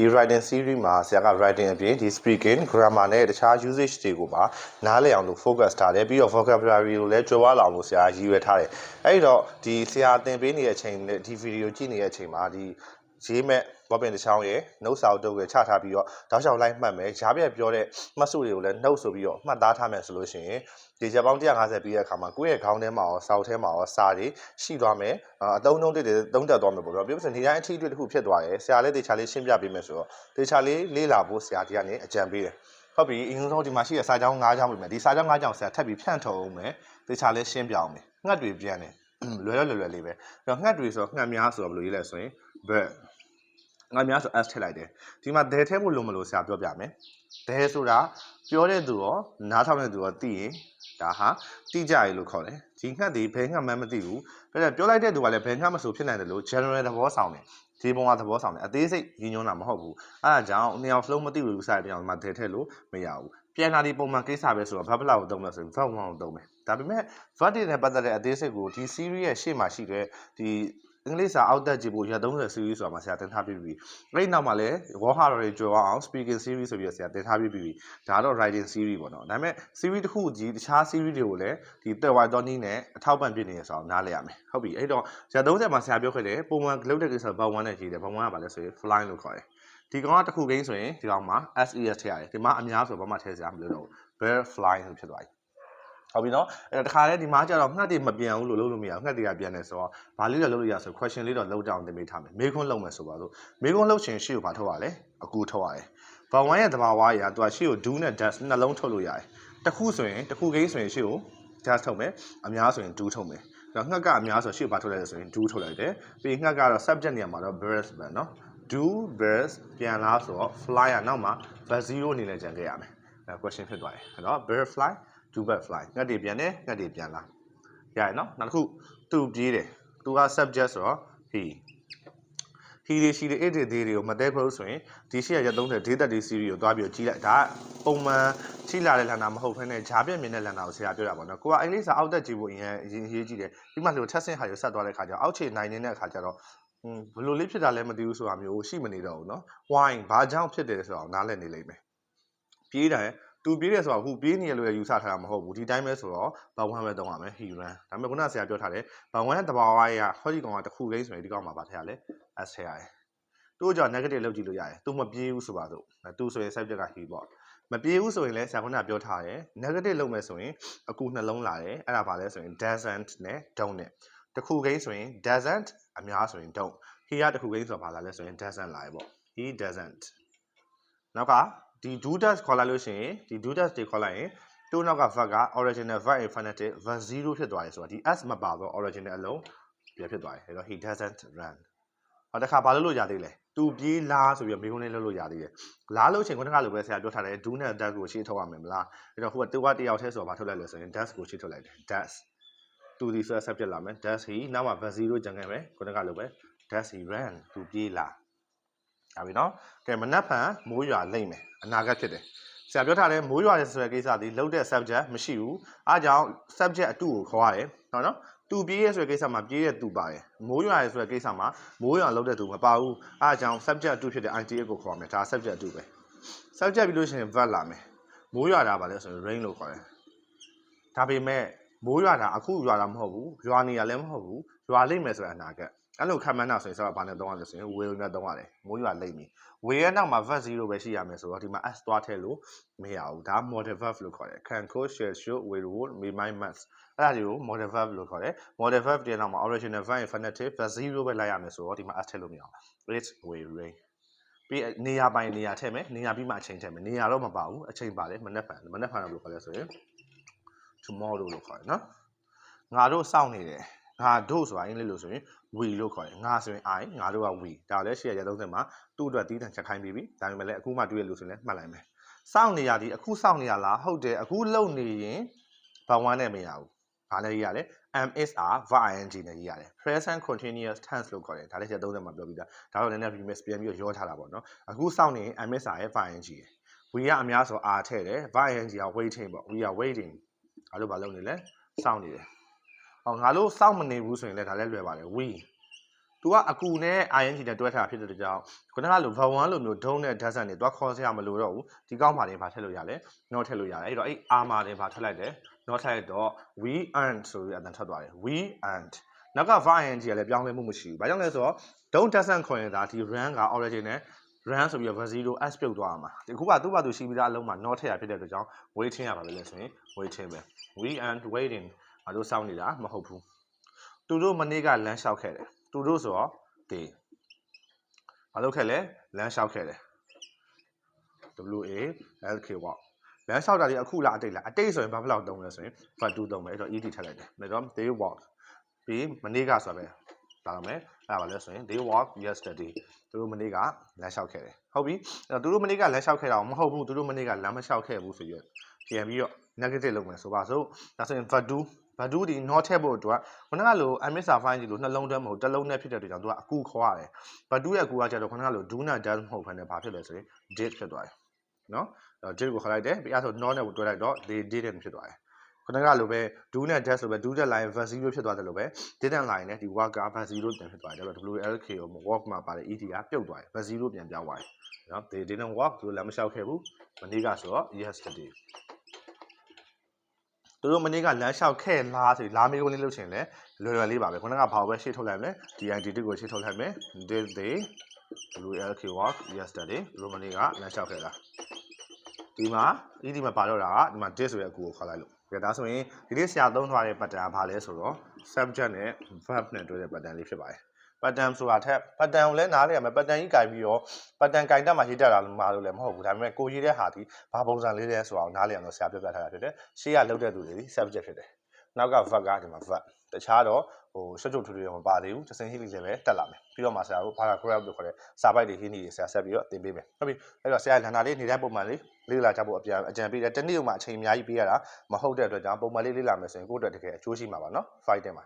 ဒီ writing series မှာဆရာက writing အပြင်ဒီ speaking grammar နဲ့တခြား usage တွေကိုပါနားလည်အောင်လို့ focus ထားတယ်ပြီးတော့ vocabulary ကိုလည်းကြွယ်ဝလာအောင်လို့ဆရာရည်ရွယ်ထားတယ်အဲ့ဒီတော့ဒီဆရာသင်ပေးနေတဲ့အချိန်နဲ့ဒီ video ကြည့်နေတဲ့အချိန်မှာဒီ ရေးမဲ့ဘောပင်တစ်ချောင်းရဲ့နှုတ်စာအုပ်တုပ်ရဲ့ချထားပြီးတော့တောက်လျှောက်လိုက်မှတ်မယ်ရားပြက်ပြောတဲ့မှတ်စုတွေကိုလည်းနှုတ်ဆိုပြီးတော့မှတ်သားထားမယ်ဆိုလို့ရှိရင်ဒီချက်ပေါင်း150ပြီးတဲ့အခါမှာကိုယ့်ရဲ့ခေါင်းထဲမှာရောစာအုပ်ထဲမှာရောစာတွေရှိသွားမယ်အာအတုံးတုံးတွေတုံးတက်သွားမယ်ပေါ့ဗျာပြောလို့ဆိုရင်ဒီတိုင်းအထီးအတွေ့တစ်ခုဖြစ်သွားတယ်ဆရာလည်းတေချာလေးရှင်းပြပေးမယ်ဆိုတော့တေချာလေးလေးလာဖို့ဆရာဒီကနေအကြံပေးတယ်ဟုတ်ပြီအရင်ဆုံးဒီမှာရှိတဲ့စာကြောင်း၅ကြောင်းပြီမယ်ဒီစာကြောင်း၅ကြောင်းဆရာထပ်ပြီးဖြန့်ထုတ်အောင်မယ်တေချာလေးရှင်းပြအောင်မယ်ငှက်တွေပြန်တယ်လွယ်လွယ်လွယ်လွယ်လေးပဲအဲ့တော့ငှက်တွေဆိုတော့ငှက်များဆိုတော့ဘယ်လိုရေးလဲဆိုရင် bird ငါများဆို s ထည့်လိုက်တယ်ဒီမှာ there ထည့်ဖို့လုံးမလို့ဆရာပြောပြမယ် there ဆိုတာပြောတဲ့သူရောနားထောင်တဲ့သူရောသိရင်ဒါဟာတိကျရေလို့ခေါ်တယ်ဒီငှက်ဒီဘယ်ငှက်မှမသိဘူးဒါပေမဲ့ပြောလိုက်တဲ့သူကလည်းဘယ်ငှက်မဆိုဖြစ်နိုင်တယ်လို့ general သဘောဆောင်တယ်ဒီပုံကသဘောဆောင်တယ်အသေးစိတ်ရင်းညွှန်းတာမဟုတ်ဘူးအဲဒါကြောင့်နှစ်ယောက်လုံးမသိဘူးစားတဲ့အောင်ဒီမှာ there ထည့်လို့မရဘူးပြန်လာဒီပုံမှန်ကိစ္စပဲဆိုတော့ verb လောက်ကိုသုံးမယ်ဆိုရင် verb 1ကိုသုံးမယ်ဒါပေမဲ့ verb တွေနဲ့ပတ်သက်တဲ့အသေးစိတ်ကိုဒီ series ရဲ့ရှေ့မှာရှိတဲ့ဒီ အင်္ဂလိပ်စာအောက်တက်ကြည့်ဖို့ရ30 series ဆိုတာမှာဆရာတင်ထားပြီးပြီ။အဲ့ဒီနောက်မှာလည်း word horror တွေကြွယ်ဝအောင် speaking series ဆိုပြီးတော့ဆရာတင်ထားပြီးပြီ။ဒါတော့ writing series ပေါ့နော်။ဒါပေမဲ့ series တစ်ခုကြီးတခြား series တွေကိုလည်းဒီတက်ဝိုင်တော်နီးနဲ့အထောက်ပံ့ပြနေရဆိုအောင်နားလည်ရမယ်။ဟုတ်ပြီ။အဲ့တော့ဆရာ30မှာဆရာပြောခဲ့တယ်ပုံမှန်လုပ်တဲ့ကိစ္စဘာ1နဲ့ရေးတယ်ဘာ1ကဘာလဲဆိုရင် fly လို့ခေါ်တယ်။ဒီကောင်ကတစ်ခုကိန်းဆိုရင်ဒီကောင်မှာ SES ထည့်ရတယ်။ဒီမှာအများဆိုဘာမှထည့်စရာမလိုတော့ဘူး။ bear fly လို့ဖြစ်သွားပြီ။ ဟုတ်ပြီနော်အဲ့တော့တခါလဲဒီမှာကျတော့ငှက်တွေမပြန်ဘူးလို့လုပ်လို့မရဘူးငှက်တွေကပြန်တယ်ဆိုတော့ဘာလေးတော့လုပ်လို့ရဆို question လေးတော့လုပ်တောင်းတင်ပေးထားမယ်မေးခွန်းလုပ်မယ်ဆိုပါတော့မေးခွန်းလုပ်ချင်ရှေ့ကိုဘာထုတ်ရလဲအကူထုတ်ရတယ်ဘာဝိုင်းရဲ့သဘာဝအရာသူကရှေ့ကို do နဲ့ dash နှလုံးထုတ်လို့ရတယ်တစ်ခုဆိုရင်တစ်ခုကိန်းဆိုရင်ရှေ့ကို dash ထုတ်မယ်အများဆိုရင် do ထုတ်မယ်အဲ့တော့ငှက်ကအများဆိုရှေ့ကိုဘာထုတ်လိုက်လဲဆိုရင် do ထုတ်လိုက်တယ်ပြီးငှက်ကတော့ subject နေရာမှာတော့ birds ပဲနော် do birds ပြန်လာဆိုတော့ fly ကနောက်မှာ but 0အနေနဲ့ကြံခဲ့ရမယ်အဲ question ဖြစ်သွားတယ်အဲ့တော့ bird fly do bird fly ငှက်တွေပြန်တယ်ငှက်တွေပြန်လာရရနော်နောက်တစ်ခုသူပြေးတယ်သူက subject ဆိုတော့ he he တွေရှိတယ် it တွေတွေတွေကိုမတဲခွလို့ဆိုရင်ဒီရှိရရ30 data တွေ series ကိုသွားပြီးကြီးလိုက်ဒါကပုံမှန်ချိလာတဲ့လန်နာမဟုတ်ဘဲနဲ့ဂျားပြက်မြင်တဲ့လန်နာကိုဆရာပြောတာပေါ့နော်ကိုကအင်္ဂလိပ်စာအောက်တက်ကြည့်ဖို့အရင်အရင်ရေးကြည့်တယ်ပြီးမှလို့ test ဆင့်ဟာကိုဆက်သွားတဲ့ခါကျတော့အောက်ခြေနိုင်နေတဲ့အခါကျတော့อืมဘယ်လိုလေးဖြစ်တာလဲမသိဘူးဆိုတာမျိုးရှိမနေတော့ဘူးเนาะ why ဘာကြောင့်ဖြစ်တယ်ဆိုတော့နားလည်နေလိမ့်မယ်ပြေးတယ် သူပြေးတယ်ဆိုတော့အခုပြေးနေရလို့ရယူဆထားတာမဟုတ်ဘူးဒီတိုင်းပဲဆိုတော့ဘာဝမ်းပဲတုံးရမယ် he run ဒါပေမဲ့ခုနဆရာပြောထားတယ်ဘာဝမ်းတဘာဝရဟောဒီကောင်ကတစ်ခုကိန်းဆိုရင်ဒီကောင်မှာဗာထည့်ရလဲ s ထည့်ရတယ်တို့ကြောင့် negative လောက်ကြည့်လို့ရတယ်သူမပြေးဘူးဆိုပါစို့သူဆိုရင် subject က he ပေါ့မပြေးဘူးဆိုရင်လည်းဆရာခုနပြောထားတယ် negative လုပ်မယ်ဆိုရင်အခုနှလုံးလာတယ်အဲ့ဒါဗာလဲဆိုရင် doesn't နဲ့ don't နဲ့တစ်ခုကိန်းဆိုရင် doesn't အများဆိုရင် don't he ကတစ်ခုကိန်းဆိုတာဗာလာလဲဆိုရင် doesn't လာရပေါ့ he doesn't နောက်က ဒီ do does ခေါ်လိုက်လို့ရှိရင်ဒီ do does တွေခေါ်လိုက်ရင်သူ့နောက်က verb က original verb infinitive verb 0ဖြစ်သွားတယ်ဆိုတာဒီ s မပါတော့ original အလုံးပြဖြစ်သွားတယ်အဲ့တော့ he doesn't run ဟောတခါဘာလို့လို့ရသေးလဲသူပြေးလားဆိုပြီးတော့မိကုန်းလေးလုပ်လို့ရသေးတယ်လားလို့ချိန်ခုနကလိုပဲဆရာပြောထားတယ် do နဲ့ does ကိုရှေ့ထုတ်ရမယ်မလားအဲ့တော့ဟိုကတူကတယောက်တည်းဆိုတော့ဘာထုတ်လိုက်လဲဆိုရင် does ကိုရှေ့ထုတ်လိုက်တယ် does သူဒီဆို subject လာမယ် does he နောက်မှာ verb 0ကျန်ခဲ့မယ်ခုနကလိုပဲ does he run သူပြေးလား ဒါပြီနော်ကဲမနက်ဖြန်မိုးရွာလိမ့်မယ်အနာဂတ်ဖြစ်တယ်ဆရာပြောထားတယ်မိုးရွာတဲ့ဆိုတဲ့ကိစ္စဒီလုံးတဲ့ subject မရှိဘူးအားကြောင့် subject အတူကိုခေါ်ရတယ်ဟုတ်နော်သူပြေးရဲဆိုတဲ့ကိစ္စမှာပြေးရဲသူပါတယ်မိုးရွာရဲဆိုတဲ့ကိစ္စမှာမိုးရွာလုံးတဲ့သူမပါဘူးအားကြောင့် subject အတူဖြစ်တဲ့ idea ကိုခေါ်မယ်ဒါ subject အတူပဲ subject ပြီးလို့ရှိရင် verb လာမယ်မိုးရွာတာပါလဲဆိုရင် rain လို့ခေါ်တယ်ဒါပေမဲ့မိုးရွာတာအခုရွာတာမဟုတ်ဘူးရွာနေရလည်းမဟုတ်ဘူးရွာလိမ့်မယ်ဆိုတဲ့အနာဂတ် အဲ့လိုခံမှန်းတာဆိုရင်စကားဘာနဲ့သုံးရလဲဆိုရင် will နဲ့သုံးရတယ်မိုးရွာလိမ့်ပြီ will ရဲ့နောက်မှာ verb 0ပဲရှိရမယ်ဆိုတော့ဒီမှာ s သွားထည့်လို့မရဘူးဒါ model verb လို့ခေါ်တယ် can could shall should will would may might must အဲ့ဒါတွေကို model verb လို့ခေါ်တယ် model verb တဲ့နောက်မှာ original verb infinitive verb 0ပဲလိုက်ရမယ်ဆိုတော့ဒီမှာ s ထည့်လို့မရဘူး it will rain ပြီးနေရာပိုင်းနေရာထည့်မယ်နေရာပြီးမှအချိန်ထည့်မယ်နေရာတော့မပါဘူးအချိန်ပါတယ်မနေ့ဖန်မနေ့ဖန်တော့ဘယ်လိုခေါ်လဲဆိုရင် tomorrow လို့ခေါ်တယ်နော်ငါတို့စောင့်နေတယ် ငါတို့ဆိုတာအင်္ဂလိပ်လို့ဆိုရင် we လို့ခေါ်တယ်ငါဆိုရင် i ငါတို့က we ဒါလည်းရှေ့ရ30မှာသူ့အတွက်တီးတန်ချက်ခိုင်းပြီးပြီဒါပေမဲ့လည်းအခုမှတွေ့ရလို့ဆိုရင်လည်းမှတ်လိုက်မယ်စောင့်နေရသည်အခုစောင့်နေရလားဟုတ်တယ်အခုလုံနေရင်ဘာဝမ်းနဲ့မရဘူးဘာလဲရေးရလဲ MSR verb ing နဲ့ရေးရတယ် present continuous tense လို့ခေါ်တယ်ဒါလည်းချက်30မှာပြောပြီးသားဒါတော့လည်းနည်းနည်း remix ပြန်ပြီးရောထားတာပေါ့နော်အခုစောင့်နေရင် MSR ရဲ့ verb ing ရယ် we ကအများဆို r ထည့်တယ် verb ing က waiting ပေါ့ we are waiting ငါတို့ဘာလုပ်နေလဲစောင့်နေတယ်။ဟော ငါတို့စောင့်မနေဘူးဆိုရင်လည်းဒါလည်းလွယ်ပါတယ် we तू ကအကူနဲ့ ing နဲ့တွဲထားတာဖြစ်တဲ့အတွက်ကြောင့်ခုနကလို verb 1လိုမျိုး don't နဲ့ doesn't တွေသွားခေါ်စရာမလိုတော့ဘူးဒီကောက်မှာလည်းဗာထည့်လို့ရတယ် not ထည့်လို့ရတယ်အဲ့တော့အဲ့ r မှာလည်းဗာထည့်လိုက်တယ် not ထည့်လိုက်တော့ we aren't ဆိုပြီးအတန်ထွက်သွားတယ် we aren't နောက်က verb ing ကလည်းပြောင်းလဲမှုမရှိဘူးဘာကြောင့်လဲဆိုတော့ don't doesn't ခေါ်ရင်ဒါဒီ run က origin နဲ့ run ဆိုပြီးတော့ verb 0 s ပြုတ်သွားမှာဒီခုကသူ့ဘာသူရှိပြီးသားအလုံးမှာ not ထည့်ရဖြစ်တဲ့အတွက်ကြောင့် waiting ရပါပဲလဲဆိုရင် waiting ပဲ we aren't waiting ဘာလို့စောင့်နေတာမဟုတ်ဘူးသူတို့မနေ့ကလမ်းလျှောက်ခဲ့တယ်သူတို့ဆိုတော့ they ဘာလုပ်ခဲ့လဲလမ်းလျှောက်ခဲ့တယ် W A L K walk လမ်းလျှောက်တာဒီအခုလားအတိတ်လားအတိတ်ဆိုရင်ဘာဖြစ်လောက်တုံးလဲဆိုရင် but do တုံးမယ်အဲ့တော့ ED ထည့်လိုက်တယ်ဒါတော့ they walk ပြီးမနေ့ကဆိုပဲဒါတော့မယ်အဲ့ဒါပါလဲဆိုရင် they walk yesterday သူတို့မနေ့ကလမ်းလျှောက်ခဲ့တယ်ဟုတ်ပြီအဲ့တော့သူတို့မနေ့ကလမ်းလျှောက်ခဲ့တာမဟုတ်ဘူးသူတို့မနေ့ကလမ်းမလျှောက်ခဲ့ဘူးဆိုပြီးပြန်ပြီးတော့ negative လုပ်မယ်ဆိုပါစို့ဒါဆိုရင် but do ဘဒူးဒီ not ထည့်ဖို့အတွက်ခုနကလို MSR file ကြီးလိုနှလုံးသွင်းမဟုတ်တစ်လုံးနဲ့ဖြစ်တဲ့အတွက်ကြောင့်သူကအကူခေါ်ရတယ်ဘဒူးရဲ့အကူကကျတော့ခုနကလို do နဲ့ does မဟုတ်ဘဲနဲ့ဘာဖြစ်လဲဆိုရင် did ဖြစ်သွားတယ်နော်အဲ့ did ကိုခေါ်လိုက်တယ်ပြီးအဲ့ဆို not နဲ့ကိုတွဲလိုက်တော့ they didn't ဖြစ်သွားတယ်ခုနကလိုပဲ do နဲ့ does လိုပဲ do တဲ့ line verb 0ဖြစ်သွားတယ်လို့ပဲ didn't line နဲ့ဒီ work က verb 0ပြန်ဖြစ်သွားတယ်ဒါပေမဲ့ WLK ကို work မှာပါတဲ့ ED ကပြုတ်သွားတယ် verb 0ပြန်ပြောင်းသွားတယ်နော် they didn't work သူတို့လည်းမလျှောက်ခဲ့ဘူးမနေ့ကဆိုတော့ yesterday သူတို့မနေ့ကလမ်းလျှောက်ခဲ့လားဆိုပြီးလာမေးခွန်းလေးလုပ်ချင်လဲလွယ်လွယ်လေးပါပဲခုနကဘာပဲရှေ့ထုတ်လိုက်မယ် DID ကိုရှေ့ထုတ်လိုက်မယ် did they WLK walk yesterday သူတို့မနေ့ကလမ်းလျှောက်ခဲ့လားဒီမှာဒီဒီမှာပါတော့တာကဒီမှာ did ဆိုတဲ့အကူကိုခေါ်လိုက်လို့ဒါဒါဆိုရင်ဒီနေ့ဆရာသုံးထားတဲ့ pattern ကဘာလဲဆိုတော့ subject နဲ့ verb နဲ့တွဲတဲ့ pattern လေးဖြစ်ပါတယ် pattern ဆိုတာထက် pattern ကိုလည်းနားလည်ရမယ် pattern ကြီးကြိုက်ပြီးတော့ pattern ကြိုက်တတ်မှရေးတတ်တာလို့မလို့လည်းမဟုတ်ဘူးဒါပေမဲ့ကိုရေးတဲ့ဟာဒီဘာပုံစံလေးလဲဆိုတာကိုနားလည်အောင်လို့ဆရာပြပြထားတာဖြစ်တယ်ရှေ့ကလောက်တဲ့သူတွေဒီ subject ဖြစ်တယ်နောက်က verb ကဒီမှာ verb တခြားတော့ဟိုရှုပ်ချုပ်ထွေးထွေးမပါသေးဘူးတစင်ဟိလိလည်းပဲတက်လာမယ်ပြီးတော့မှဆရာတို့ paragraph လို့ခေါ်တဲ့စာပိုက်တွေဟင်းနေဆရာဆက်ပြီးတော့သင်ပေးမယ်ဟုတ်ပြီအဲ့တော့ဆရာလန်နာလေးနေတဲ့ပုံမှန်လေးလေ့လာကြဖို့အပြန်အကြံပေးတယ်တနေ့မှအချိန်အများကြီးပေးရတာမဟုတ်တဲ့အတွက်ကြောင့်ပုံမှန်လေးလေ့လာမယ်ဆိုရင်ကိုယ့်အတွက်တကယ်အကျိုးရှိမှာပါနော် fight တင်ပါ